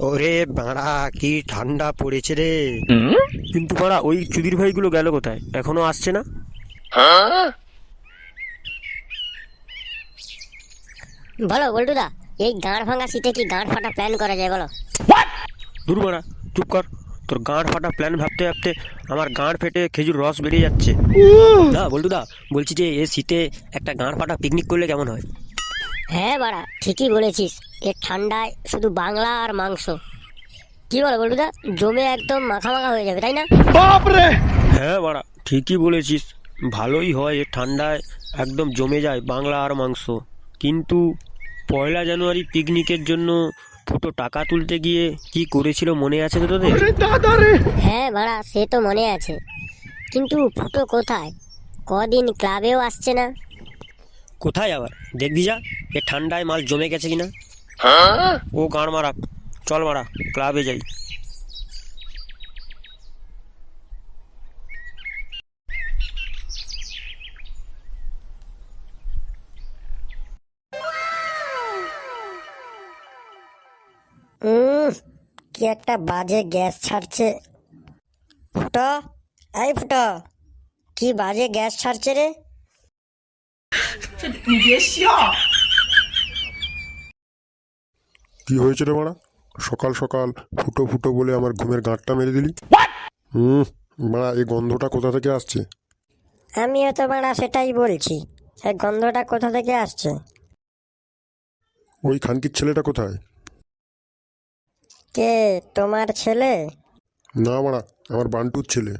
ওরে বাড়া কি ঠান্ডা পড়েছে রে। কিন্তু পাড়া ওই চুদির ভাইগুলো গেল কোথায়? এখনও আসছে না? বলো বল্টুদা এই গাঁড় ভাঙা শীতে কি গাঁড় ফাটা প্ল্যান করা যায় বলো? দূর মারা চুপ কর। তোর গাঁড় ফাটা প্ল্যান ভাবতে ভাবতে আমার গাঁড় ফেটে খেজুর রস বেরিয়ে যাচ্ছে। না বল্টু দা বলছি যে এ শীতে একটা গাঁড় ফাটা পিকনিক করলে কেমন হয়? হ্যাঁ বাড়া ঠিকই বলেছিস। এ ঠান্ডায় শুধু বাংলা আর মাংস। কি বলো বল্টুদা জমে একদম মাখা মাখা হয়ে যাবে তাই না? হ্যাঁ বাড়া ঠিকই বলেছিস। ভালোই হয় এ ঠান্ডায় একদম জমে যায় বাংলা আর মাংস। কিন্তু পয়লা জানুয়ারি পিকনিকের জন্য ফুটো টাকা তুলতে গিয়ে কি করেছিল মনে আছে তো তোদের? হ্যাঁ বাড়া সে তো মনে আছে। কিন্তু ফুটো কোথায়? কদিন ক্লাবেও আসছে না। কোথায় আবার? দেখবি যা। এ ঠান্ডায় মাল জমে গেছে কিনা? ও গাঁড় মারা। চল মারা ক্লাবে যাই। উম, কি একটা বাজে গ্যাস ছাড়ছে। ফুটো এই ফুটো কি বাজে গ্যাস ছাড়ছে রে? কি হয়েছে রে মারা? সকাল সকাল ফুটো ফুটো বলে আমার ঘুমের গাঁটটা মেরে দিলি। হুম মারা এই গন্ধটা কোথা থেকে আসছে? আমিও তো বাড়া সেটাই বলছি এই গন্ধটা কোথা থেকে আসছে? ওই খানকির ছেলেটা কোথায়? কে তোমার ছেলে? না মারা আমার বান্টুর ছেলে।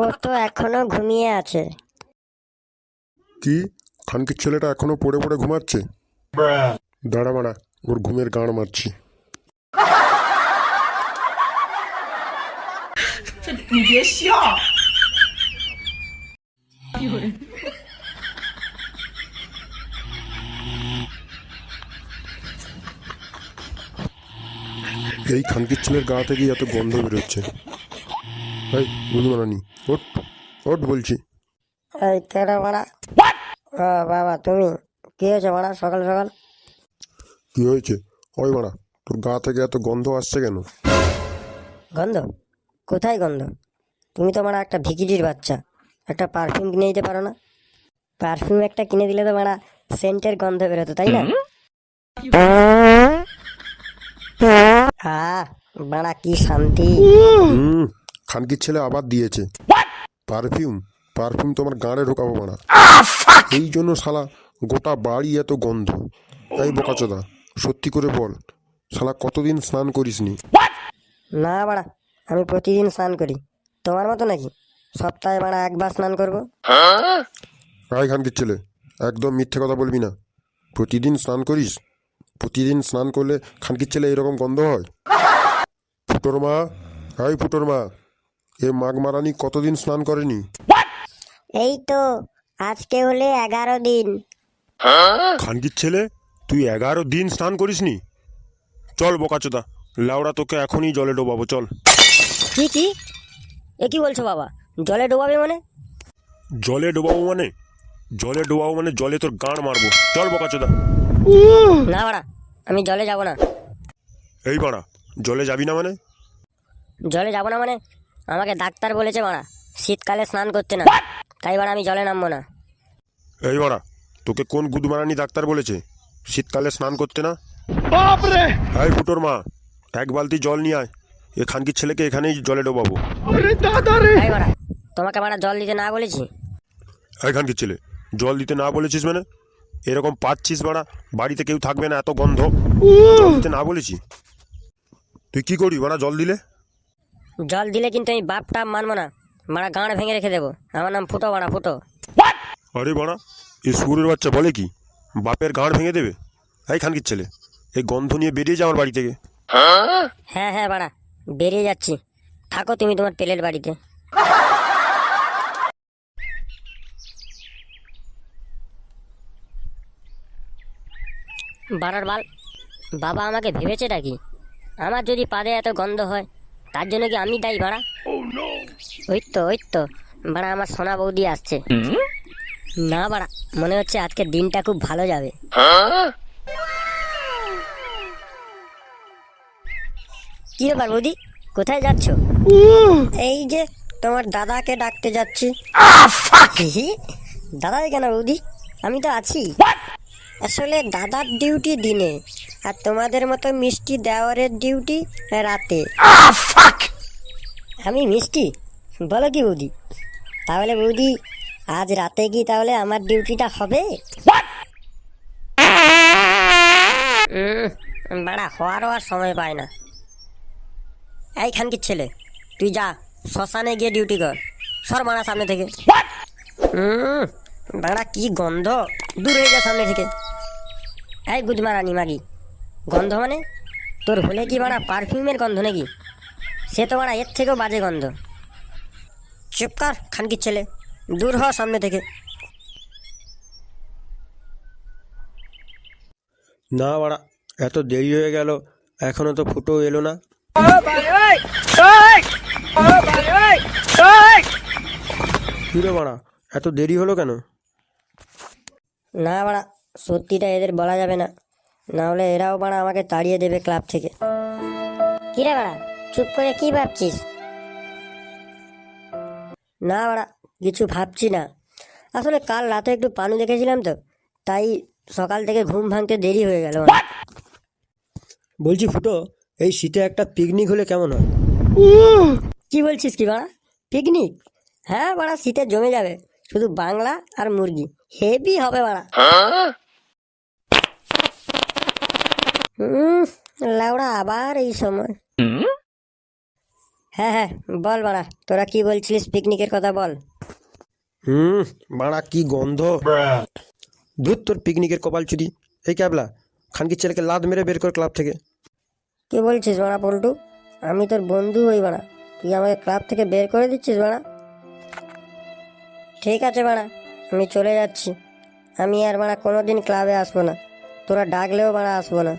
ও তো এখনও ঘুমিয়ে আছে। কি? খানকির ছেলেটা এখনও পড়ে পড়ে ঘুমাচ্ছে? দাঁড়া মারা ওর ঘুমের গান মারছি এই খানকির ছেলের গা থেকে এত গন্ধ বেরোচ্ছে। এই বুঝমারানি ওট ওট বলছি। এই বাড়া? ও বাবা তুমি কি হয়েছে বাড়া সকাল সকাল? কি হয়েছে? ওই মারা তোর গা থেকে এত গন্ধ আসছে কেন? গন্ধ? কোথায় গন্ধ? তুমি তো মারা একটা ভিকিরির বাচ্চা। একটা পারফিউম কিনে দিতে পারো না? পারফিউম একটা কিনে দিলে তো মারা সেন্টের গন্ধ বেরোতো তাই না? আহ বাড়া কি শান্তি। হুম খানকির ছেলে আবার দিয়েছে। পারফিউম পারফিউম তোমার গাঁড়ে ঢোকাবো মারা। এই জন্য শালা গোটা বাড়ি এত গন্ধ। এই বোকাচোদা। সত্যি করে বল শালা কতদিন স্নান করিসনি? না বাড়া আমি প্রতিদিন স্নান করি। তোমার মতো নাকি? সপ্তাহে বাড়া একবার স্নান করব? আয় খানকির ছেলে একদম মিথ্যে কথা বলবি না। প্রতিদিন স্নান করিস প্রতিদিন স্নান করলে খানকির ছেলে এরকম গন্ধ হয়? ফুটোর মা হাই ফুটোর মা এ মাঘ মারানি কতদিন স্নান করেনি? এই তো আজকে হলে এগারো দিন। খানকির ছেলে তুই এগারো দিন স্নান করিসনি? চল বোকাচোদা লাউড়া তোকে এখনই জলে ডোবাবো চল। কি কি? এ কি বলছো বাবা? জলে ডোবাবে মানে? জলে ডোবাবো মানে? জলে ডোবাবো মানে জলে তোর গাঁড় মারবো। চল বোকাচোদা। না বাড়া আমি জলে যাব না। এই বাড়া জলে যাবি না মানে? জলে যাব না মানে? আমাকে ডাক্তার বলেছে মারা শীতকালে স্নান করতে না। তাই বাড়া আমি জলে নামবো না। এই বাড়া তোকে কোন গুদমারানি ডাক্তার বলেছে? শীতকালে স্নান করতে না? বাপরে! এই ফুটোর মা এক বালতি জল নিয়ে আয়। এ খানকির ছেলেকে এখানেই জলে ডোবাবো। তাই বাড়া তোমাকে বাড়া জল দিতে না বলেছি। এই খানকির ছেলে জল দিতে না বলেছিস মানে? এরকম পাচ্ছিস বাড়া বাড়িতে কেউ থাকবে না এত গন্ধ। জল দিতে না বলেছি। তুই কি করবি বাড়া জল দিলে? জল দিলে কিন্তু আমি বাপটা মানবো না। মারা গাঁড় ভেঙে রেখে দেবো। আমার নাম ফুটো বাড়া ফুটো। আরে বাড়া এই সুরের বাচ্চা বলে কি? বাপের গাঁড় ভেঙে দেবে? এই খানকির ছেলে এই গন্ধ নিয়ে বেরিয়ে যা আমার বাড়ি থেকে। হ্যাঁ হ্যাঁ বাড়া বেরিয়ে যাচ্ছি। থাকো তুমি তোমার তেলের বাড়িতে। বাড়ার বাল বাবা আমাকে ভেবেছে নাকি? আমার যদি পাদে এত গন্ধ হয় তার জন্য কি আমি দায়ী বাড়া? ওই তো ওই তো বাড়া আমার সোনা বৌদি আসছে। না বাড়া মনে হচ্ছে আজকের দিনটা খুব ভালো যাবে। কি ব্যাপার বৌদি? কোথায় যাচ্ছ? এই যে তোমার দাদাকে ডাকতে যাচ্ছি। দাদাই কেন বৌদি? আমি তো আছি। আসলে দাদার ডিউটি দিনে আর তোমাদের মতো মিষ্টি দেওয়ারের ডিউটি রাতে। আমি মিষ্টি? বলো কি বৌদি? তাহলে বৌদি আজ রাতে কি তাহলে আমার ডিউটিটা হবে? বাড়া হওয়ারও আর সময় পায় না। এই খানকির ছেলে? তুই যা শ্মশানে গিয়ে ডিউটি কর। সর মারা সামনে থেকে। হুম বাড়া কি গন্ধ? দূর হয়ে যা সামনে থেকে। এই গুজমারানি মাগি গন্ধ মানে? তোর হলে কি বাড়া পারফিউমের গন্ধ নাকি? সে তো বাড়া এর থেকেও বাজে গন্ধ। চুপ কর খানকির ছেলে। দূর হ সামনে থেকে। না বাড়া এত দেরি হয়ে গেল এখনও তো ফুটো এলো না। বাড়া? এত দেরি হলো কেন? না বাড়া সত্যিটা এদের বলা যাবে না। না হলে এরাও বাড়া আমাকে তাড়িয়ে দেবে ক্লাব থেকে। কিরে বাড়া চুপ করে কি ভাবছিস? না বাড়া কিছু ভাবছি না। আসলে কাল রাতে একটু পানু দেখেছিলাম তো তাই সকাল থেকে ঘুম ভাঙতে দেরি হয়ে গেল। বলছি ফুটো এই শীতে একটা পিকনিক হলে কেমন হয়? কি বলছিস কি বাড়া? পিকনিক হ্যাঁ বাড়া শীতে জমে যাবে। শুধু বাংলা আর মুরগি। হেভি হবে বাড়া। লাউড়া আবার এই সময়। হ্যাঁ হ্যাঁ বল বাড়া তোরা কি বলছিলিস পিকনিকের কথা বল। হুম বাড়া কি গন্ধ। ধুত তোর পিকনিকের কপাল চুরি। এই ক্যাবলা খানকির ছেলেকে লাদ মেরে বের কর ক্লাব থেকে। কি বলছিস বাড়া পল্টু? আমি তোর বন্ধু হই বাড়া। তুই আমাকে ক্লাব থেকে বের করে দিচ্ছিস বাড়া? ঠিক আছে বাড়া, আমি চলে যাচ্ছি। আমি আর বাড়া কোনো দিন ক্লাবে আসব না। তোরা ডাকলেও বাড়া আসব না।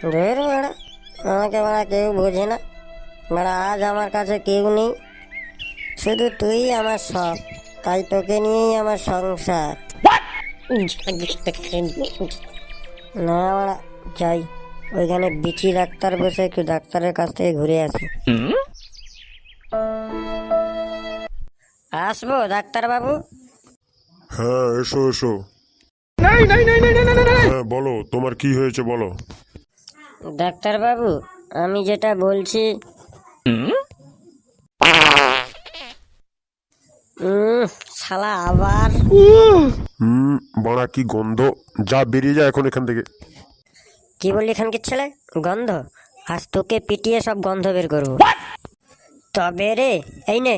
ধর বাড়া, আমাকে বাড়া কেউ বোঝে না। বাড়া আজ আমার কাছে কেউ নেই। শুধু তুই আমার সব তাই তোকে নিয়েই আমার সংসার। না বাড়া যাই। ওইখানে বিচি ডাক্তার বসে একটু ডাক্তারের কাছ থেকে ঘুরে আসি। আসব ডাক্তার বাবু হ্যাঁ এসো এসো। হ্যাঁ বলো তোমার কি হয়েছে বলো। ডাক্তার বাবু আমি যেটা বলছি শালা আবার। হুম বড়া কি গন্ধ? যা বেরিয়ে যায় এখন এখান থেকে। কি বললি এখানকার ছেলে? গন্ধ? আজ তোকে পিটিয়ে সব গন্ধ বের করব। তবে রে এই নে।